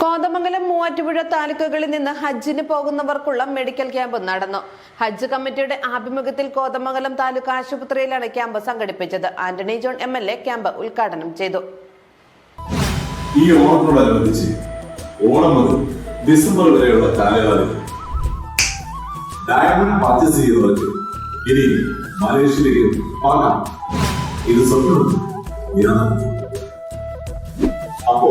കോതമംഗലം മൂവാറ്റുപുഴ താലൂക്കുകളിൽ നിന്ന് ഹജ്ജിന് പോകുന്നവർക്കുള്ള മെഡിക്കൽ ക്യാമ്പ് നടന്നു. ഹജ്ജ് കമ്മിറ്റിയുടെ ആഭിമുഖ്യത്തിൽ കോതമംഗലം താലൂക്ക് ആശുപത്രിയിലാണ് ക്യാമ്പ് സംഘടിപ്പിച്ചത്. Antony John M L A camp ഉദ്ഘാടനം ചെയ്തു. ഈ ഓണത്തോടനുബന്ധിച്ച് ഓണം മുതൽ ഡിസംബർ വരെയുള്ള കാലയളവിൽ ഡയമണ്ട് പർച്ചേസ് ഇനി മലേഷ്യയിലേക്ക് പോകാം. ഇത് സ്വപ്നം അപ്പോ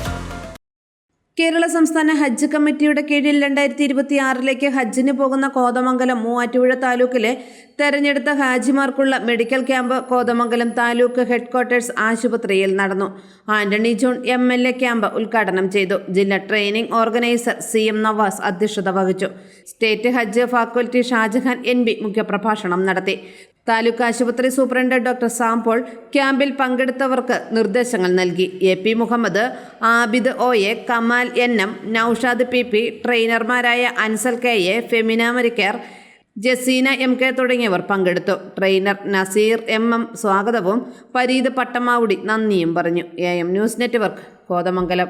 Kerala സംസ്ഥാന ഹജ്ജ് കമ്മിറ്റിയുടെ കീഴിൽ രണ്ടായിരത്തി ഇരുപത്തി ആറിലേക്ക് ഹജ്ജിന് പോകുന്ന കോതമംഗലം മൂവാറ്റുപുഴ താലൂക്കിലെ തെരഞ്ഞെടുത്ത ഹാജിമാർക്കുള്ള medical camp Kothamangalam taluk headquarters ആശുപത്രിയിൽ നടന്നു. Antony John M L A camp ഉദ്ഘാടനം ചെയ്തു. ജില്ലാ training organiser C M Navas അധ്യക്ഷത വഹിച്ചു. State Hajj faculty Shajahan N B മുഖ്യപ്രഭാഷണം നടത്തി. താലൂക്ക് ആശുപത്രി സൂപ്രണ്ട് ഡോക്ടർ സാംപോൾ ക്യാമ്പിൽ പങ്കെടുത്തവർക്ക് നിർദ്ദേശങ്ങൾ നൽകി. A P Muhammad Abid O A Kamal N M Naushad P P ട്രെയിനർമാരായ Ansal K A Femina Marikkar Jaseena M K തുടങ്ങിയവർ പങ്കെടുത്തു. ട്രെയിനർ നസീർ എം എം സ്വാഗതവും പരീത് പട്ടമാവുടി നന്ദിയും പറഞ്ഞു. A M news network Kothamangalam.